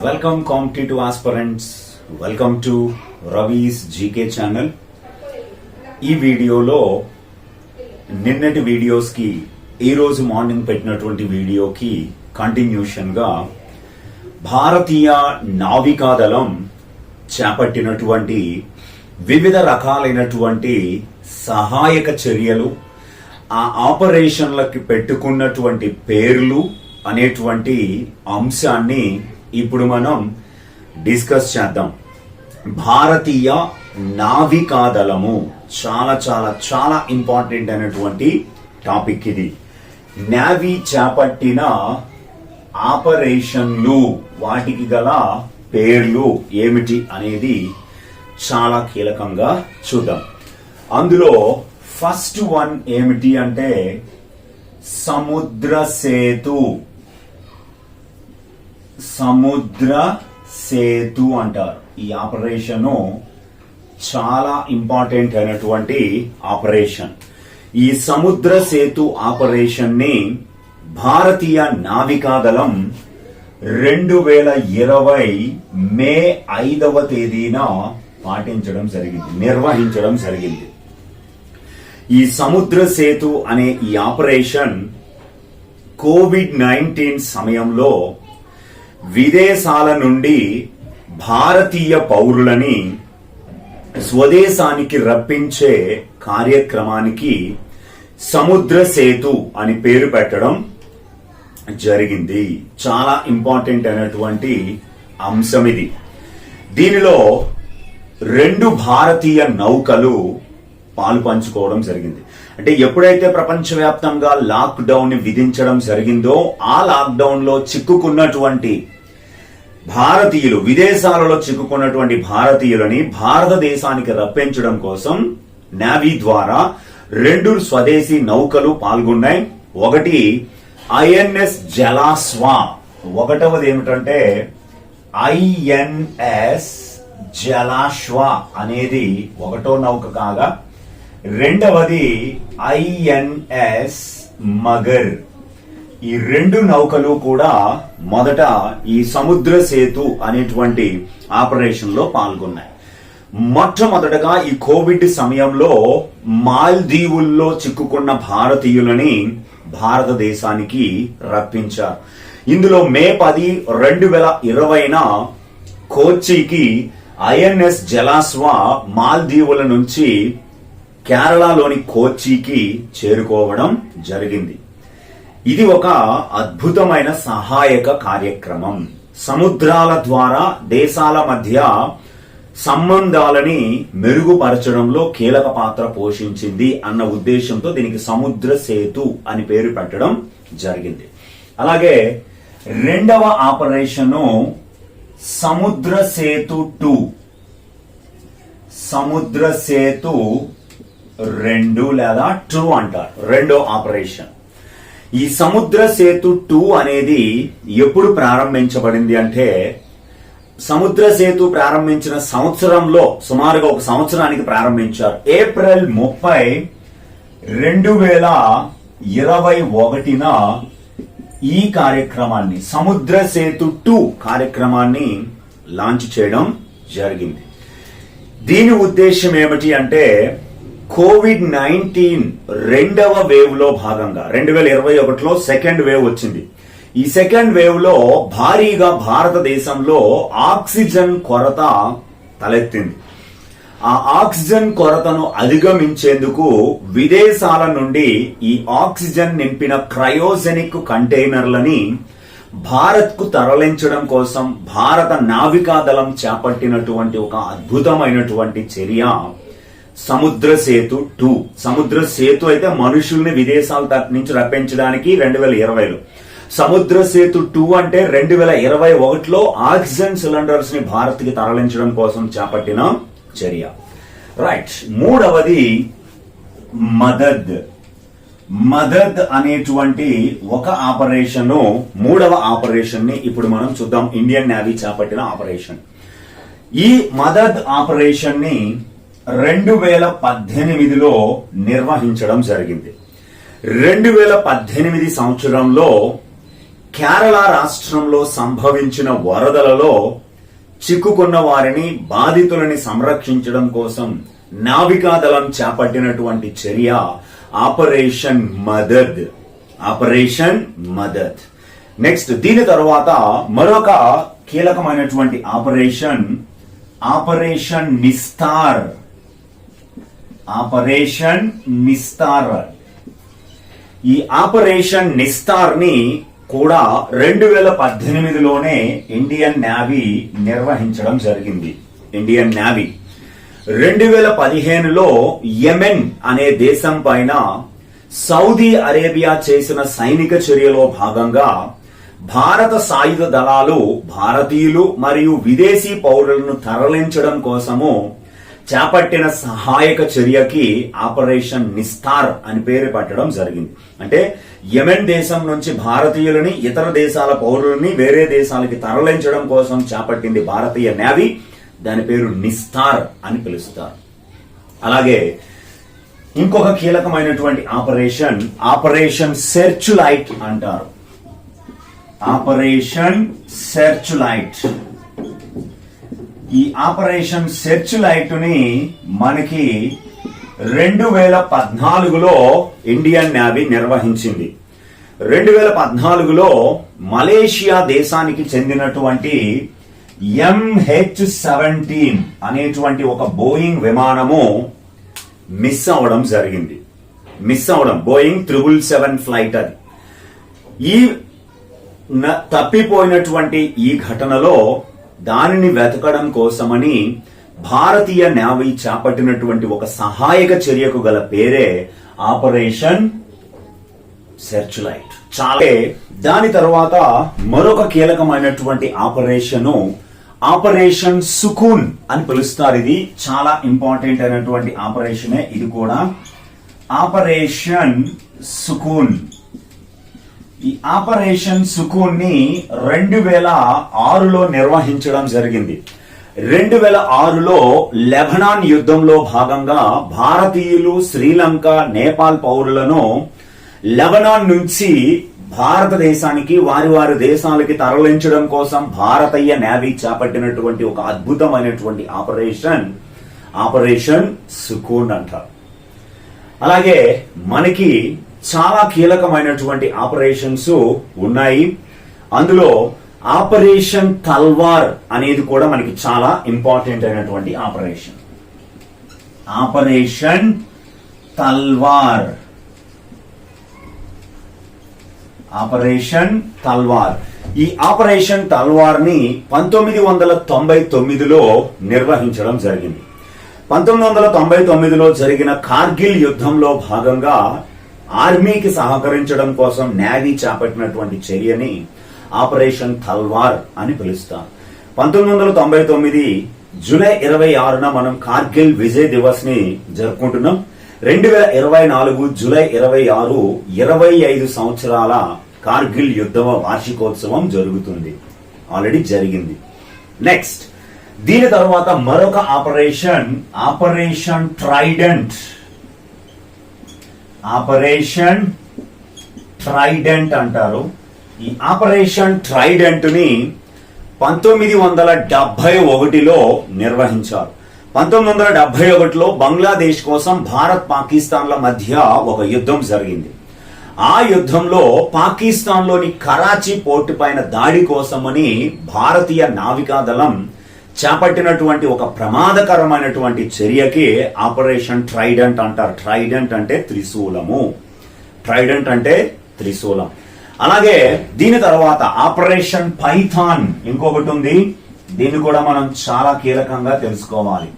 Welcome competitive aspirants welcome to Ravi's GK channel ఈ వీడియోలో నిన్నటి వీడియోస్కి ఈరోజు ఈ రోజు మార్నింగ్ పెట్టినటువంటి వీడియోకి కంటిన్యూషన్గా భారతీయ నావికాదళం చేపట్టినటువంటి వివిధ రకాలైనటువంటి సహాయక చర్యలు ఆ ఆపరేషన్లకి పెట్టుకున్నటువంటి పేర్లు అనేటువంటి అంశాన్ని ఇప్పుడు మనం డిస్కస్ చేద్దాం. భారతీయ నావికాదళము చాలా చాలా చాలా ఇంపార్టెంట్ అయినటువంటి టాపిక్ ఇది. నావీ చేపట్టిన ఆపరేషన్లు వాటికి గల పేర్లు ఏమిటి అనేది చాలా కీలకంగా చూద్దాం. అందులో ఫస్ట్ వన్ ఏమిటి అంటే సముద్ర సేతు సముద్ర సేతు అంటారు. ఈ ఆపరేషన్ చాలా ఇంపార్టెంట్ అయినటువంటి ఆపరేషన్ ఈ సముద్ర సేతు ఆపరేషన్ని భారతీయ నావికాదళం రెండు వేల ఇరవై మే ఐదవ తేదీన పాటించడం జరిగింది నిర్వహించడం జరిగింది. ఈ సముద్ర సేతు అనే ఈ ఆపరేషన్ కోవిడ్ నైన్టీన్ సమయంలో విదేశాల నుండి భారతీయ పౌరులని స్వదేశానికి రప్పించే కార్యక్రమానికి సముద్ర సేతు అని పేరు పెట్టడం జరిగింది. చాలా ఇంపార్టెంట్ అయినటువంటి అంశం ఇది. దీనిలో రెండు భారతీయ నౌకలు పాలు పంచుకోవడం జరిగింది. అంటే ఎప్పుడైతే ప్రపంచవ్యాప్తంగా లాక్డౌన్ విధించడం జరిగిందో ఆ లాక్డౌన్లో చిక్కుకున్నటువంటి భారతీయులు విదేశాలలో చిక్కుకున్నటువంటి భారతీయులని భారతదేశానికి రప్పించడం కోసం నావీ ద్వారా రెండు స్వదేశీ నౌకలు పాల్గొన్నాయి. ఒకటి ఐఎన్ఎస్ జలాస్వా. ఒకటవది ఏమిటంటే ఐఎన్ఎస్ జలాశ్వ అనేది ఒకటో నౌక కాగా రెండవది ఐఎన్ఎస్ మగర్. ఈ రెండు నౌకలు కూడా మొదట ఈ సముద్ర సేతు అనేటువంటి ఆపరేషన్లో పాల్గొన్నాయి. మొట్టమొదటగా ఈ కోవిడ్ సమయంలో మాల్దీవుల్లో చిక్కుకున్న భారతీయులని భారతదేశానికి రప్పించారు. ఇందులో మే పది రెండు వేల ఇరవైన కోచికి ఐఎన్ఎస్ జలాస్వా మాల్దీవుల నుంచి కేరళలోని కోచికి చేరుకోవడం జరిగింది. ఇది ఒక అద్భుతమైన సహాయక కార్యక్రమం. సముద్రాల ద్వారా దేశాల మధ్య సంబంధాలని మెరుగుపరచడంలో కీలక పాత్ర పోషించింది అన్న ఉద్దేశంతో దీనికి సముద్ర సేతు అని పేరు పెట్టడం జరిగింది. అలాగే రెండవ ఆపరేషను సముద్ర సేతు టూ. సముద్ర సేతు రెండు లేదా టూ అంటారు. రెండో ఆపరేషన్ ఈ సముద్ర సేతు టూ అనేది ఎప్పుడు ప్రారంభించబడింది అంటే సముద్ర సేతు ప్రారంభించిన సంవత్సరంలో సుమారుగా ఒక సంవత్సరానికి ప్రారంభించారు. ఏప్రిల్ ముప్పై రెండు వేల ఇరవై ఒకటిన ఈ కార్యక్రమాన్ని సముద్ర సేతు టూ కార్యక్రమాన్ని లాంచ్ చేయడం జరిగింది. దీని ఉద్దేశం ఏమిటి అంటే కోవిడ్ నైన్టీన్ రెండవ వేవ్లో భాగంగా రెండు వేల ఇరవై ఒకటిలో సెకండ్ వేవ్ వచ్చింది. ఈ సెకండ్ వేవ్లో భారీగా భారతదేశంలో ఆక్సిజన్ కొరత తలెత్తింది. ఆ ఆక్సిజన్ కొరతను అధిగమించేందుకు విదేశాల నుండి ఈ ఆక్సిజన్ నింపిన క్రయోజెనిక్ కంటైనర్లని భారత్కు తరలించడం కోసం భారత నావికాదళం చేపట్టినటువంటి ఒక అద్భుతమైనటువంటి చర్య సముద్ర సేతు టూ. సముద్ర సేతు అయితే మనుషుల్ని విదేశాల నుంచి రప్పించడానికి రెండు వేల ఇరవైలో. సముద్ర సేతు టూ అంటే రెండు వేల ఇరవై ఒకటిలో ఆక్సిజన్ సిలిండర్స్ని భారత్కి తరలించడం కోసం చేపట్టిన చర్య. రైట్. మూడవది మదద్. మదద్ అనేటువంటి ఒక ఆపరేషన్ మూడవ ఆపరేషన్ని ఇప్పుడు మనం చూద్దాం. ఇండియన్ నేవీ చేపట్టిన ఆపరేషన్. ఈ మదద్ ఆపరేషన్ని రెండు వేల పద్దెనిమిదిలో నిర్వహించడం జరిగింది. రెండు వేల పద్దెనిమిది సంవత్సరంలో కేరళ రాష్ట్రంలో సంభవించిన వరదలలో చిక్కుకున్న వారిని బాధితులని సంరక్షించడం కోసం నావికాదళం చేపట్టినటువంటి చర్య operation Madad. Operation Madad. Next దీని తర్వాత మరొక కీలకమైనటువంటి operation operation Nistar. Operation Nistar ఈ ఆపరేషన్ నిస్తార్ని కూడా రెండు వేల పద్దెనిమిదిలోనే ఇండియన్ నేవీ నిర్వహించడం జరిగింది. Indian Navy. రెండు వేల పదిహేనులో యెమెన్ అనే దేశం పైన సౌదీ అరేబియా చేసిన సైనిక చర్యలో భాగంగా భారత సాయుధ దళాలు భారతీయులు మరియు విదేశీ పౌరులను తరలించడం కోసము చేపట్టిన సహాయక చర్యకి ఆపరేషన్ నిస్తార్ అని పేరు పెట్టడం జరిగింది. అంటే యెమెన్ దేశం నుంచి భారతీయులని ఇతర దేశాల పౌరులని వేరే దేశాలకి తరలించడం కోసం చేపట్టింది భారతీయ నేవీ. దాని పేరు నిస్తార్ అని పిలుస్తారు. అలాగే ఇంకొక కీలకమైనటువంటి ఆపరేషన్ ఆపరేషన్ సెర్చ్ లైట్ అంటారు. ఆపరేషన్ సెర్చ్ లైట్ ఈ ఆపరేషన్ సెర్చ్ లైట్ని మనకి రెండు వేల పద్నాలుగులో ఇండియన్ నేవీ నిర్వహించింది. రెండు వేల పద్నాలుగులో మలేషియా దేశానికి చెందినటువంటి ఎంహెచ్ సెవెంటీన్ అనేటువంటి ఒక బోయింగ్ విమానము మిస్ అవడం జరిగింది. మిస్ అవడం బోయింగ్ త్రిబుల్ సెవెన్ ఫ్లైట్ అది. ఈ తప్పిపోయినటువంటి ఈ ఘటనలో దానిని వెతకడం కోసమని భారతీయ నేవీ చేపట్టినటువంటి ఒక సహాయక చర్యకు గల పేరే ఆపరేషన్ సెర్చ్ లైట్ చాలా దాని తర్వాత మరొక కీలకమైనటువంటి ఆపరేషన్ ఆపరేషన్ సుకూన్ అని పిలుస్తారు. ఇది చాలా ఇంపార్టెంట్ అయినటువంటి ఆపరేషనే. ఇది కూడా ఆపరేషన్ సుకూన్. ఈ ఆపరేషన్ సుకూన్ని రెండు వేల ఆరులో నిర్వహించడం జరిగింది. రెండు వేల ఆరులో లెబనాన్ యుద్ధంలో భాగంగా భారతీయులు శ్రీలంక నేపాల్ పౌరులను లెబనాన్ నుంచి భారతదేశానికి వారి వారి దేశాలకి తరలించడం కోసం భారతీయ నేవీ చేపట్టినటువంటి ఒక అద్భుతమైనటువంటి ఆపరేషన్ ఆపరేషన్ సుకూన్ అంటారు. అలాగే మనకి చాలా కీలకమైనటువంటి ఆపరేషన్స్ ఉన్నాయి. అందులో ఆపరేషన్ తల్వార్ అనేది కూడా మనకి చాలా ఇంపార్టెంట్ అయినటువంటి operation. Operation Talwar. Operation Talwar. ఈ ఆపరేషన్ తల్వార్ని పంతొమ్మిది వందల తొంభై తొమ్మిదిలో నిర్వహించడం జరిగింది. పంతొమ్మిది వందల తొంభై తొమ్మిదిలో జరిగిన కార్గిల్ యుద్ధంలో భాగంగా ఆర్మీకి సహకరించడం కోసం నేవీ చేపట్టినటువంటి చర్యని ఆపరేషన్ తల్వార్ అని పిలుస్తారు. పంతొమ్మిది వందల తొంభై తొమ్మిది జూలై ఇరవై ఆరున మనం కార్గిల్ విజయ్ దివస్ని జరుపుకుంటున్నాం. రెండు వేల ఇరవై నాలుగు జూలై ఇరవై ఆరు ఇరవై ఐదు సంవత్సరాల కార్గిల్ యుద్ధ వార్షికోత్సవం జరుగుతుంది. ఆల్రెడీ జరిగింది. నెక్స్ట్ దీని తర్వాత మరొక operation operation trident operation trident అంటారు. ఈ ఆపరేషన్ ట్రైడెంట్ని పంతొమ్మిది వందల డెబ్బై ఒకటిలో నిర్వహించారు. పంతొమ్మిది వందల డెబ్బై ఒకటిలో బంగ్లాదేశ్ కోసం భారత్ పాకిస్తాన్ల మధ్య ఒక యుద్ధం జరిగింది. ఆ యుద్ధంలో పాకిస్తాన్లోని కరాచీ పోర్టు పైన దాడి కోసమని భారతీయ నావికాదళం చేపట్టినటువంటి ఒక ప్రమాదకరమైనటువంటి చర్యకి ఆపరేషన్ ట్రైడెంట్ అంటారు. ట్రైడెంట్ అంటే త్రిశూలము. ట్రైడెంట్ అంటే త్రిశూలం. అలాగే దీని తర్వాత ఆపరేషన్ పైథాన్ ఇంకొకటి ఉంది. దీన్ని కూడా మనం చాలా కీలకంగా తెలుసుకోవాలి.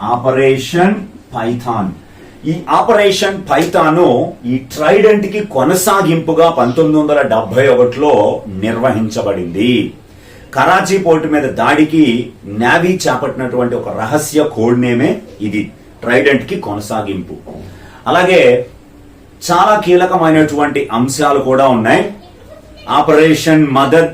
Operation python. ఈ ఆపరేషన్ పైథాను ఈ ట్రైడెంట్కి కొనసాగింపుగా పంతొమ్మిది వందల డెబ్బై ఒకటిలో నిర్వహించబడింది. కరాచీ పోర్టు మీద దాడికి నావీ చేపట్టినటువంటి ఒక రహస్య కోడ్ నేమే ఇది. ట్రైడెంట్కి కొనసాగింపు. అలాగే చాలా కీలకమైనటువంటి అంశాలు కూడా ఉన్నాయి. Operation mother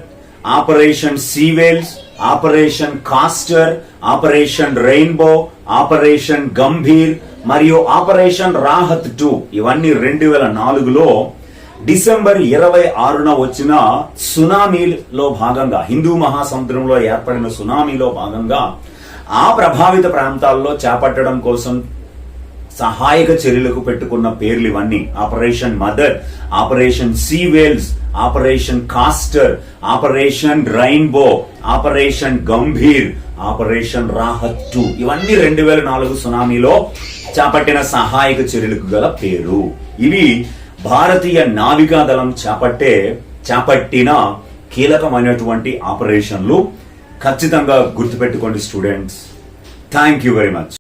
operation సీవేల్స్ operation castor operation rainbow operation Gambhir మరియు ఆపరేషన్ రాహత్ టూ. ఇవన్నీ రెండు వేల నాలుగులో డిసెంబర్ ఇరవై ఆరున వచ్చిన సునామీలో భాగంగా హిందూ మహాసముద్రంలో ఏర్పడిన సునామీలో భాగంగా ఆ ప్రభావిత ప్రాంతాల్లో చేపట్టడం కోసం సహాయక చర్యలకు పెట్టుకున్న పేర్లు ఇవన్నీ. Operation mother operation sea waves operation castor operation rainbow operation Gambhir operation Rahat two ఇవన్నీ రెండు వేల నాలుగు సునామీలో చేపట్టిన సహాయక చర్యలకు గల పేరు. ఇవి భారతీయ నావికా దళం చేపట్టే చేపట్టిన కీలకమైనటువంటి ఆపరేషన్లు ఖచ్చితంగా గుర్తుపెట్టుకోండి students. Thank you very much